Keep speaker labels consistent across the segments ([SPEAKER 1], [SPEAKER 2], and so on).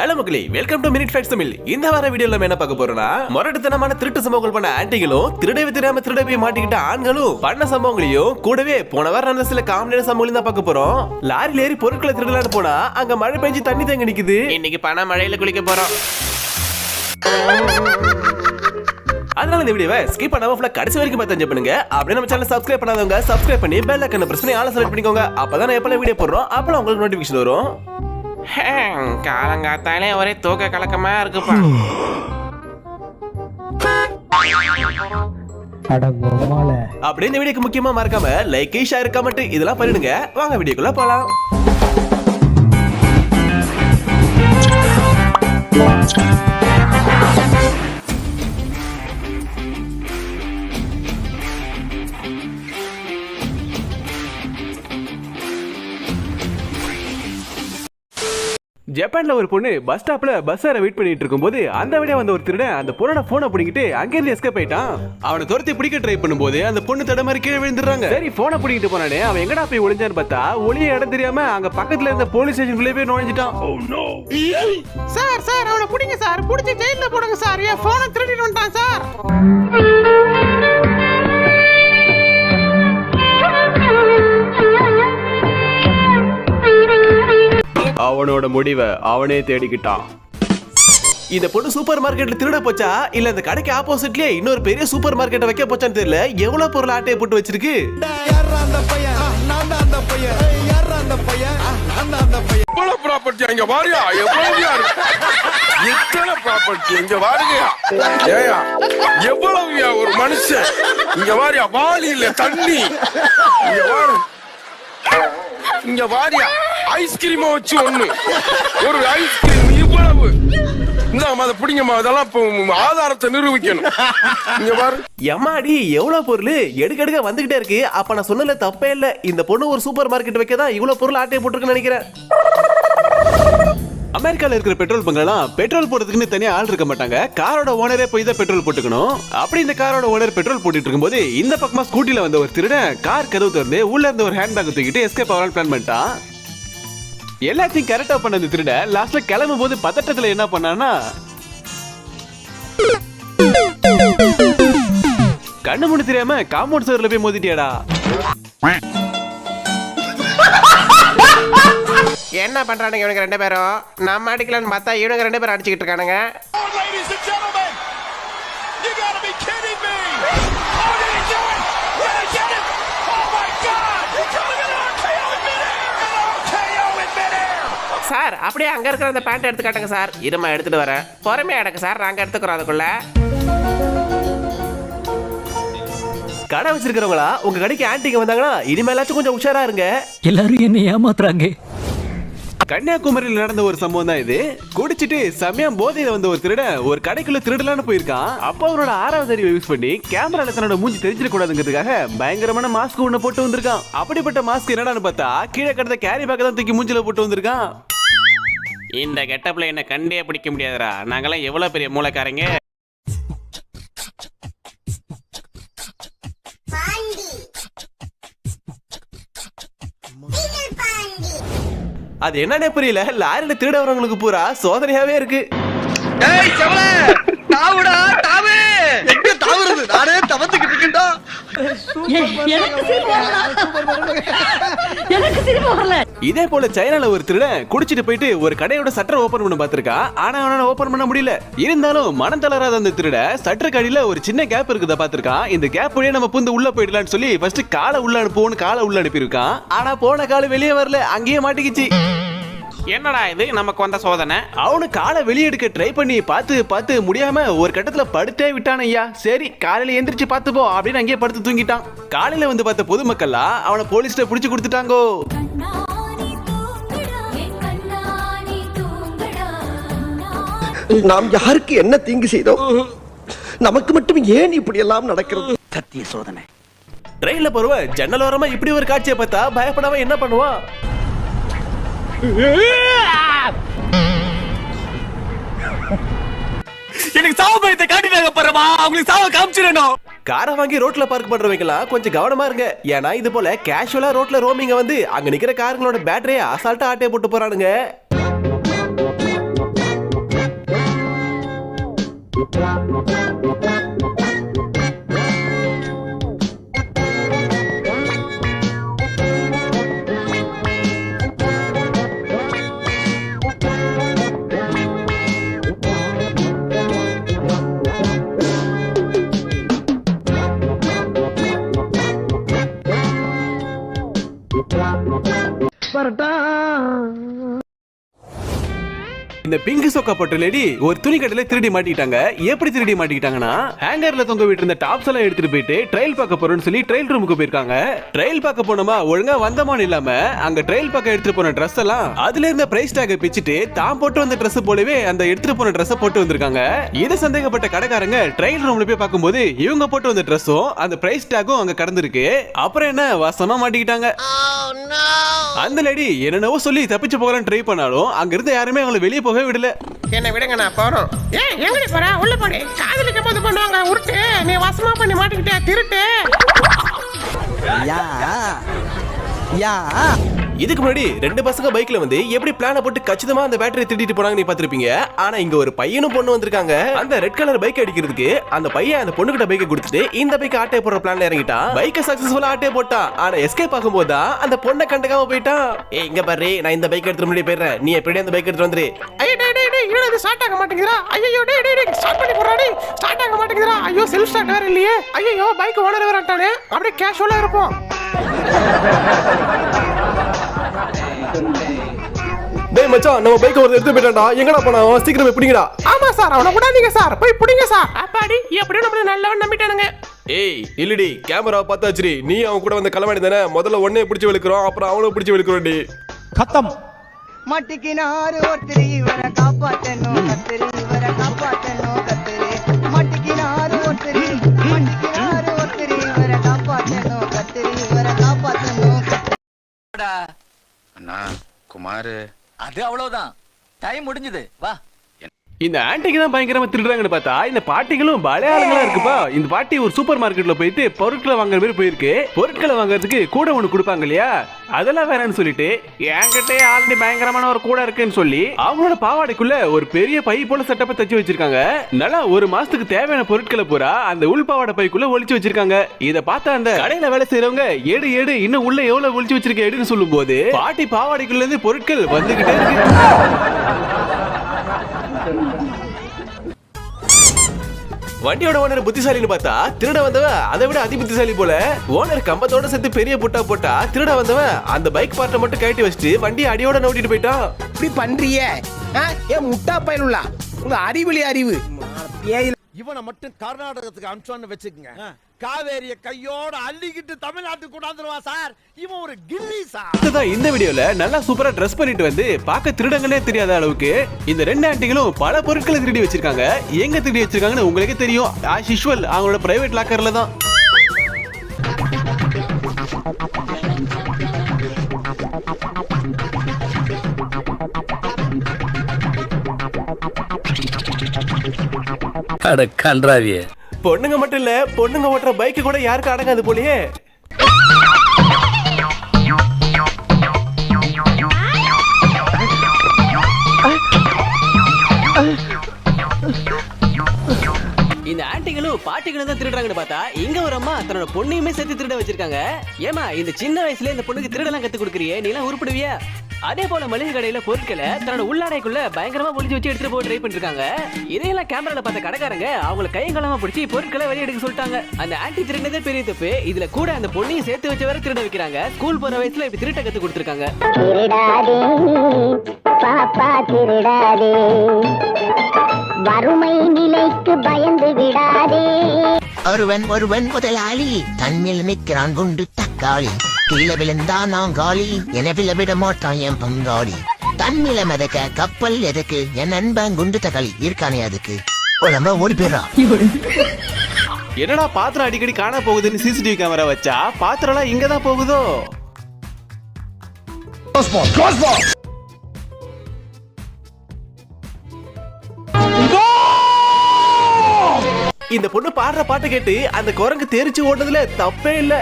[SPEAKER 1] Hello மக்களே welcome to minute facts Tamil. இந்த வார வீடியோல நம்ம என்ன பார்க்க போறோம்னா முரட்டுத்தனமான திருட்டு சம்பவங்கள் பண்ண ஆண்டிகளும் திருடவே தெரியாம திருட போய் மாட்டிக்கிட்ட ஆண்களும் பண்ண சம்பவங்களையும் கூடவே போன வாரம் நடந்த சில காமெடியான சம்பவங்களையும் தான் பார்க்க போறோம். லாரில ஏறி பொருட்களை திருடலான்னு போனா அங்க மழை பெஞ்சு தண்ணி தேங்கி நிக்குது. இன்னைக்கு பண மழையில குளிக்க போறோம். அதனால இந்த வீடியோவை ஸ்கிப் பண்ணாம ஃபுல்லா கடைசி வரைக்கும் பார்த்து பண்ணுங்க. அப்படியே நம்ம சேனல் சப்ஸ்கிரைப் பண்ணாதவங்க சப்ஸ்கிரைப் பண்ணி பெல் ஐக்கனை பிரஸ் பண்ணி ஆள செலக்ட் பண்ணிக்கோங்க. அப்பதான் எப்பல வீடியோ போடுறோம் அப்பலாம் உங்களுக்கு நோட்டிஃபிகேஷன் வரும். காலங்காத்தாலே ஒரே தூக்க கலக்கமா இருக்குப்பா. அப்படியே இந்த வீடியோக்கு முக்கியமா மறக்காம லைக் ஷேர் கமெண்ட் இதெல்லாம் பண்ணிடுங்க. வாங்க வீடியோக்குள்ள போலாம். ஜப்பான்ல ஒரு பொண்ணு பஸ் ஸ்டாப்ல பஸ் ஏற வெயிட் பண்ணிட்டு இருக்கும்போது அந்த வழியா வந்த ஒரு திருடன் அந்த பொண்ணோட போனை பிடிக்கிட்டு அங்கிருந்து எஸ்கேப் ஆயிட்டான். அவனை துரத்தி பிடிக்க ட்ரை பண்ணும்போது அந்த பொண்ணு தட மாதிரி கீழே விழுந்துடுறாங்க. சரி போனை பிடிக்கிட்டு போனானே அவன் எங்கடா போய் ஒளிஞ்சான்னு பார்த்தா ஒளிய இடம் தெரியாம அங்க பக்கத்துல இருந்த போலீஸ் ஸ்டேஷனுக்குள்ளே போய் நுழைஞ்சிட்டான்.
[SPEAKER 2] சார் சார் அவனை பிடிங்க சார். பிடிச்சி ஜெயில போடுங்க சார். என் போனை திருடிட்டு வந்துட்டான் சார்.
[SPEAKER 1] அவனோட முடிவை அவனே தேடிக்கிட்டான். இந்த பொண்ணு சூப்பர் மார்க்கெட்ல திருட போச்சா? இல்ல இந்த கடைக்கு ஆப்போசிட்லயே இன்னொரு பெரிய சூப்பர் மார்க்கெட்டை வைக்க போச்சான்னு தெரியல. எவ்வளவு பொருள் ஆட்டையை போட்டு வச்சிருக்கு?
[SPEAKER 3] ப்ராப்பர்ட்டி அங்க வாரியா? எவ்வளவுயா இருக்கு? எத்தனை ப்ராப்பர்ட்டி இங்க வாருங்கயா ஏயா எவ்வளவுயா ஒரு மனுஷன்? இங்க வாரியா? வாளி இல்ல தண்ணி. இங்க வாரு. இங்க வாரியா? ஐஸ்கிரீம் வச்சு ஒண்ணு. ஒரு ஐஸ்கிரீம் இவ்வளவு. இந்த அதை பிடிங்கம்மா அதெல்லாம் இப்போ ஆதாரத்தை நிரூபிக்கணும். இங்க பாரு.
[SPEAKER 1] எம்மாடி எவ்வளவு பொருள்? எடுக்கடுக்க வந்துகிட்டே இருக்கு. அப்ப நான் சொன்னதுல தப்பே இல்ல. இந்த பொண்ணு ஒரு சூப்பர் மார்க்கெட் வைக்க தான் இவ்வளவு பொருள் ஆட்டையை போட்டிருக்குன்னு நினைக்கிறேன். அமெரிக்கால இருக்கிற பெட்ரோல் பங்கெல்லாம் பெட்ரோல் போடுறதுக்குன்னு தனியா ஆள் இருக்க மாட்டாங்க. காரோட ஓனரே போய் தான் பெட்ரோல் போட்டுக்கணும். அப்படி இந்த காரோட ஓனர் பெட்ரோல் போட்டுட்டு இருக்கும்போது இந்த பக்கமா ஸ்கூட்டில வந்த ஒரு திருடன் கார் கதவு திறந்து உள்ள இருந்த ஒரு ஹேண்ட்பேக் தூக்கிட்டு எஸ்கேப் ஆகலாம் பிளான் பண்ணிட்டான். எல்லாத்தையும் கரெக்டா பண்ண அந்த திருட. லாஸ்ட்ல கிளம்பும் போது பதட்டத்துல என்ன பண்ணான்னா கண்ணு மூணு தெரியாம காம்பவுண்ட் சவர்ல போய் மோதிட்டியாடா.
[SPEAKER 2] என்ன பண்றானுங்க இவனுங்க ரெண்டு பேரும்? நம்ம அடிக்கலான்னு பார்த்தா இவனுங்க ரெண்டு பேரும் அடிச்சுக்கிட்டு இருக்கானுங்க. சார் அப்படியே அங்க இருக்கிற அந்த பேண்ட் எடுத்து காட்டுங்க சார். இருமா எடுத்துட்டு வரேன் பொறுமையா எடுங்க சார் நாங்க எடுத்துக்கிறோம் அதுக்குள்ள.
[SPEAKER 1] கடை வச்சிருக்கிறவங்களா உங்க கடைக்கு ஆன்டிங்க வந்தாங்கன்னா இனிமேலாச்சும் கொஞ்சம் உஷாரா இருங்க.
[SPEAKER 4] எல்லாரும் என்ன ஏமாத்துறாங்க.
[SPEAKER 1] கன்னியாகுமரியில் நடந்த ஒரு சம்பவம் தான் இது. குடிச்சிட்டு சமயம் போதையில வந்த ஒரு திருடன் ஒரு கடைக்குள்ள திருடலான்னு போயிருக்கான். அப்போ அவனோட ஆறாவது அறிவை யூஸ் பண்ணி கேமரால தன்னோட மூஞ்சி தெரிஞ்சிட கூடாதுங்கிறதுக்காக பயங்கரமான மாஸ்க் ஒண்ணு போட்டு வந்திருக்கான். அப்படிப்பட்ட மாஸ்க் என்னடான்னு பார்த்தா கீழே கிடந்த கேரி பேக்க தான் தூக்கி மூஞ்சில போட்டு வந்திருக்கான்.
[SPEAKER 2] இந்த கெட்டப்ல என்ன கண்டே பிடிக்க முடியாதுடா. நாங்கெல்லாம் எவ்வளவு பெரிய மூளைக்காரங்க?
[SPEAKER 1] அது என்னன்னே புரியல. லாரியில திருட வரவங்களுக்கு பூரா சோதனையாவே இருக்கு.
[SPEAKER 5] ஏய் செவல! தாவுடா தாவு! எங்க தாவுறது? நானே தவந்துக்கிட்டு இருக்கேன்டா.
[SPEAKER 1] இதே போல சைனால ஒரு திருடன் குடிச்சிட்டு போயிட்டு ஒரு கடையோட சட்டர் ஓபன் பண்ண பாத்திருக்கா ஆனா அவனால ஓபன் பண்ண முடியல. இருந்தாலும் மனம் தளராத அந்த திருட சட்டருக்கு அடியில ஒரு சின்ன கேப் இருக்குத பார்த்திருக்கான் இந்த கேப் வழியே நம்ம புந்து உள்ள போயிடலாம்னு சொல்லி ஃபர்ஸ்ட் காலை உள்ள அனுப்புவோம்னு காலை உள்ள அனுப்பியிருக்கான். ஆனா போன கால் வெளியே வரல அங்கேயே மாட்டிக்கிச்சு.
[SPEAKER 2] என்னடா இது? நமக்கு வந்த சோதனை.
[SPEAKER 1] அவனு காலை வெளியே எடுக்க ட்ரை பண்ணி பார்த்து பார்த்து முடியாம ஒரு கட்டத்துல படுத்தே விட்டான் ஐயா. சரி காலையில எந்திரிச்சு பார்த்துப்போம் அப்படின்னு அங்கேயே படுத்து தூங்கிட்டான். காலையில வந்து பார்த்த பொதுமக்கள்லாம் அவனை போலீஸ்ல புடிச்சு கொடுத்துட்டாங்கோ.
[SPEAKER 5] நாம் யாருக்கு என்ன தீங்கு செய்தோம்? நமக்கு மட்டும் ஏன் இப்படி எல்லாம் நடக்கிறது? சத்திய சோதனை.
[SPEAKER 1] ட்ரெயின்ல போறவ ஜன்னல் ஓரமா இப்படி ஒரு காட்சியை பார்த்தா பயப்படாம என்ன பண்ணுவான்?
[SPEAKER 5] எனக்கு சாவு பயத்தை காட்டிட்டாங்க பாருமா அவங்களுக்கு சாவ காமிச்சிடணும்.
[SPEAKER 1] காரை வாங்கி ரோட்ல பார்க் பண்றவங்கலாம் கொஞ்சம் கவனமா இருங்க. ஏன்னா இது போல கேஷுவலா ரோட்ல ரோமிங்க வந்து அங்க நிக்கிற காருங்களோட பேட்டரியை அசால்ட்டா ஆட்டே போட்டு போறானுங்க. Blah, blah. இந்த பிங்க் சொக்கா போட்ட லேடி ஒரு துணி கடையில திருடி மாட்டிக்கிட்டாங்க. எப்படி திருடி மாட்டிக்கிட்டாங்கன்னா ஹேங்கர்ல தொங்க விட்டு இருந்த டாப்ஸ் எல்லாம் எடுத்துட்டு போயிட்டு ட்ரையல் பார்க்க போறோம்னு சொல்லி ட்ரையல் ரூமுக்கு போயிருக்காங்க. ட்ரையல் பார்க்க போனோமா ஒழுங்கா வந்தமான்னு இல்லாம அங்க ட்ரையல் பார்க்க எடுத்துட்டு போன ட்ரெஸ் எல்லாம் அதுல இருந்த பிரைஸ் டேக் பிச்சுட்டு தான் போட்டு வந்த Dress போலவே அந்த எடுத்துட்டு போன Dress போட்டு வந்திருக்காங்க. இது சந்தேகப்பட்ட கடைக்காரங்க ட்ரையல் ரூம்ல போய் பார்க்கும்போது இவங்க போட்டு வந்த ட்ரெஸ்ஸும் அந்த பிரைஸ் டேக்கும் அங்க கடந்திருக்கு. அப்புறம் என்ன வசமா மாட்டிக்கிட்டாங்க. அந்த லேடி என்னென்னவோ சொல்லி தப்பிச்சு போகலாம் ட்ரை பண்ணாலும் அங்க இருந்து யாருமே அவங்களை வெளியே போக விடல.
[SPEAKER 2] என்ன விடுங்க நான் போறோம். ஏய் எங்கடி போற? உள்ள போடி. காதலிக்கும் போது பண்ணுவாங்க உருட்டு. நீ வசமா பண்ணி மாட்டிக்கிட்டே திருட்டு.
[SPEAKER 5] யா. யா.
[SPEAKER 6] இதுக்கு முன்னாடி ரெண்டு பசங்க பைக்ல வந்து எப்படி பிளான போட்டு கச்சிதமா அந்த பேட்டரி திருடிட்டு போனாங்க நீ பாத்திருப்பீங்க ஆனா இங்க ஒரு பையனும் பொண்ணு வந்திருக்காங்க. அந்த ரெட் கலர் பைக் அடிக்கிறதுக்கு அந்த பையன் அந்த பொண்ணுகிட்ட பைக்கை கொடுத்துட்டு இந்த பைக் ஆட்டே போடுற பிளான்ல இறங்கிட்டான் பைக்கை சக்சஸ்ஃபுல்லா ஆட்டே போட்டான் ஆனா எஸ்கேப் ஆகும்போது தான் அந்த பொண்ணை கண்டுக்காம போயிட்டான். ஏய் இங்க பாரு நான் இந்த பைக் எடுத்து முன்னாடி போயிடுறேன். நீ எப்படி அந்த பைக் எடுத்து வந்துரு?
[SPEAKER 2] டேய் என்னடா இது? ஸ்டார்ட் ஆக மாட்டேங்குதுடா. ஐயோ டேய் டேய் ஸ்டார்ட் பண்ணி போறா ஸ்டார்ட் ஆக மாட்டேங்குதுடா. ஐயோ செல்ஃப் ஸ்டார்ட் வேற இல்லையே. ஐயோ பைக் ஓனர் வரட்டானே அப்படியே கேஷுவலா இருப்போம்.
[SPEAKER 6] டேய் மச்சான் நம்ம பைக் ஒரு எடுத்து போயிட்டான்டா. எங்கடா போனா அவன் சீக்கிரம் போய் பிடிங்கடா.
[SPEAKER 2] ஆமா சார் அவனை விடாதீங்க சார் போய் பிடிங்க சார். அப்பாடி எப்படியும் நம்மள நல்லவன் நம்பிட்டானுங்க.
[SPEAKER 6] ஏய் இல்லடி கேமரா பார்த்தாச்சுடி. நீ அவன் கூட வந்து கலவாணி தானே? முதல்ல ஒன்னே பிடிச்சி விழுக்கிறோம் அப்புறம் அவனும் பிடிச்சி விழுக்கிறோம்டி
[SPEAKER 4] கத்தம்.
[SPEAKER 7] மட்டிக்கினாரு ஒருத்தர் இவரை காப்பாத்தணும் கத்திரி இவரை காப்பாத்தணும் கத்திரி. மட்டிக்கினாரு ஒருத்தர் மட்டிக்கினாரு ஒருத்தர் இவரை காப்பாத்தணும் கத்திரி இவரை காப்பாத்தணும்
[SPEAKER 8] அண்ணா குமார்.
[SPEAKER 9] அது அவ்வளவுதான். டைம் முடிஞ்சது. வா.
[SPEAKER 1] இந்த ஆண்டிக்கு தான் பயங்கரமா திருடுறாங்கன்னு பார்த்தா இந்த பாட்டிகளும் பலையாளங்களா இருக்குப்பா. இந்த பாட்டி ஒரு சூப்பர் மார்க்கெட்ல போயிட்டு பொருட்களை வாங்குற மாதிரி போயிருக்கு. பொருட்களை வாங்குறதுக்கு கூட ஒன்று கொடுப்பாங்க இல்லையா? அதெல்லாம் வேணாம்னு சொல்லிட்டு என்கிட்ட ஆல்ரெடி பயங்கரமான ஒரு கூட இருக்குன்னு சொல்லி அவங்களோட பாவாடைக்குள்ள ஒரு பெரிய பை போல செட்டப்பை தச்சு வச்சிருக்காங்க. நல்லா ஒரு மாசத்துக்கு தேவையான பொருட்களை பூரா அந்த உள் பாவாடை பைக்குள்ள ஒழிச்சு வச்சிருக்காங்க. இத பார்த்தா அந்த கடையில வேலை செய்யறவங்க ஏடு ஏடு இன்னும் உள்ள எவ்வளவு ஒழிச்சு வச்சிருக்க எடுன்னு சொல்லும் போது பாட்டி பாவாடைக்குள்ள இருந்து பொருட்கள் வந்துகிட்டே இருக்கு.
[SPEAKER 6] வண்டியோட ஓனர் புத்திசாலின்னு பார்த்தா திருட வந்தவன் அதை விட அதி புத்திசாலி போல. ஓனர் கம்பத்தோட சேர்த்து பெரிய புட்டா போட்டா திருட வந்தவன் அந்த பைக் பார்ட்டை மட்டும் கழட்டி வச்சுட்டு வண்டியை அடியோட நோட்டிட்டு போயிட்டான்.
[SPEAKER 2] இப்படி பண்றியே? ஏன் முட்டா பயனுள்ளா? உங்க அறிவிலி அறிவு.
[SPEAKER 3] இவனை மட்டும் கர்நாடகத்துக்கு அனுப்பிச்சோன்னு வச்சுக்கோங்க. காவேரிய கையோட அள்ளிக்கிட்டு தமிழ்நாட்டுக்கு கொண்டாந்துருவான் சார். இவன் ஒரு கில்லி சார்.
[SPEAKER 1] அடுத்ததான் இந்த வீடியோல நல்லா சூப்பரா ட்ரெஸ் பண்ணிட்டு வந்து பார்க்க திருடங்களே தெரியாத அளவுக்கு இந்த ரெண்டு ஆண்டிகளும் பல பொருட்களை திருடி வச்சிருக்காங்க. எங்க திருடி வச்சிருக்காங்கன்னு உங்களுக்கே தெரியும். ஆஸ் யூஷுவல் அவங்களோட பிரைவேட் லாக்கர்ல தான்.
[SPEAKER 9] அட கன்றாவியே.
[SPEAKER 6] பொண்ணுங்க மட்டும் இல்ல பொண்ணுங்க ஓட்டுற பைக் கூட யாருக்கு அடங்காது போலயே.
[SPEAKER 9] இந்த ஆண்டிகளும் பாட்டிகளும் தான் திருடுறாங்கன்னு பார்த்தா இங்க ஒரு அம்மா தன்னோட பொண்ணையுமே சேர்த்து திருட வச்சிருக்காங்க. ஏமா இந்த சின்ன வயசுல இந்த பொண்ணுக்கு திருடலாம் கத்து கொடுக்குறியே? நீ எல்லாம் உருப்பிடுவியா? அதே போல மளிகை கடையில பொருட்களை தன்னோட உள்ளாடைக்குள்ள பயங்கரமா ஒளிஞ்சு வச்சு எடுத்துட்டு போய் ட்ரை பண்ணிருக்காங்க. இதையெல்லாம் கேமரால பார்த்த கடைக்காரங்க அவங்கள கையங்கலமா பிடிச்சி பொருட்களை வெளியே எடுக்க சொல்லிட்டாங்க. அந்த ஆன்டி திருடினதே பெரிய தப்பு. இதுல கூட அந்த பொண்ணையும் சேர்த்து வச்சு வர திருட வைக்கிறாங்க. ஸ்கூல் போற வயசுல இப்படி திருட்ட கத்து கொடுத்துருக்காங்க.
[SPEAKER 10] பாப்பா திருடாதே. வறுமை நிலைக்கு பயந்து விடாதே.
[SPEAKER 7] ஒருவன் ஒருவன் முதலாளி தன்மேல் நிற்கிறான் குண்டு தக்காளி. கீழே விழுந்தா நான் காலி என விட மாட்டான் என் பங்காளி. தன்மேல மிதக்க கப்பல் எதுக்கு? என் நண்பன் குண்டு தக்காளி இருக்கானே அதுக்கு. உடம்ப ஓடி போயிடா
[SPEAKER 1] என்னடா பாத்திரம் அடிக்கடி காண போகுதுன்னு சிசிடிவி கேமரா வச்சா? பாத்திரம் எல்லாம் இங்க தான் போகுதோ
[SPEAKER 6] இந்த பொண்ணு பாடுற பாட்டு கேட்டு அந்த குரங்கு தெரிச்சு ஓடுனதுல தப்பே இல்லை.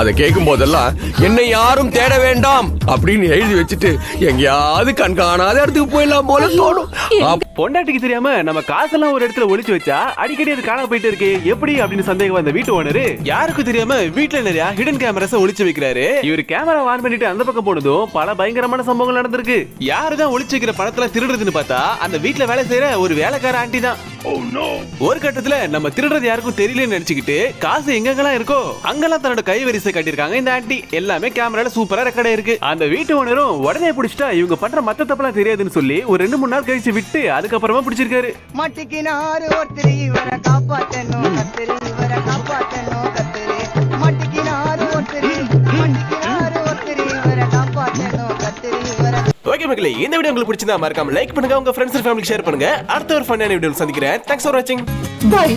[SPEAKER 3] அதை கேட்கும் போதெல்லாம் என்னை யாரும் தேட வேண்டாம் அப்படின்னு எழுதி வச்சுட்டு எங்கேயாவது கண்காணாத இடத்துக்கு போயிடலாம் போல தோணும்.
[SPEAKER 1] பொண்டாட்டிக்கு தெரியாம நம்ம காசெல்லாம் ஒரு இடத்துல ஒளிச்சு வச்சா அடிக்கடி அது காணாம போயிட்டு இருக்கு எப்படி அப்படின்னு சந்தேகம் வந்த வீட்டு ஓனரு. யாருக்கும் தெரியாம வீட்டுல நிறைய ஹிடன் கேமராஸ் ஒளிச்சு வைக்கிறாரு? இவர் கேமரா ஆன் பண்ணிட்டு அந்த பக்கம் போனதும் பல பயங்கரமான சம்பவங்கள் நடந்திருக்கு. யாருதான் ஒளிச்சு வைக்கிற பணத்துல திருடுறதுன்னு பார்த்தா அந்த வீட்டுல வேலை செய்யற ஒரு வேலைக்கார ஆண்டி தான். ஒரு கட்டத்துல நம்ம திருடுறது யாருக்கும் தெரியலன்னு நினைச்சுக்கிட்டு காசு எங்கெங்கெல்லாம் இருக்கோ அங்கெல்லாம் தன்னோட கைவரிசை காட்டியிருக்காங்க. இந்த ஆண்டி எல்லாமே கேமரால சூப்பரா ரெக்கார்ட் இருக்கு அந்த வீட்டு ஓனரும் உடனே பிடிச்சிட்டா இவங்க பண்ற மத்த தப்பெல்லாம் தெரியாதுன்னு சொல்லி ஒரு ரெண்டு மூணு நாள் கழிச்சு விட்டு அதுக்கப்புறமா பிடிச்சிருக்காரு.
[SPEAKER 11] மட்டிக்கினாரு ஒருத்தர் இவரை காப்பாத்தணும் கத்திரி இவரை காப்பாத்தணும்.
[SPEAKER 6] ஓகே மக்களே இந்த வீடியோ உங்களுக்கு பிடிச்சிருந்தா மறக்காம லைக் பண்ணுங்க உங்க ஃப்ரெண்ட்ஸ் ஃபேமிலி ஷேர் பண்ணுங்க. அடுத்த ஒரு ஃபன்னான வீடியோ சந்திக்கிறேன். தேங்க்ஸ் ஃபார் வாட்சிங்
[SPEAKER 2] பை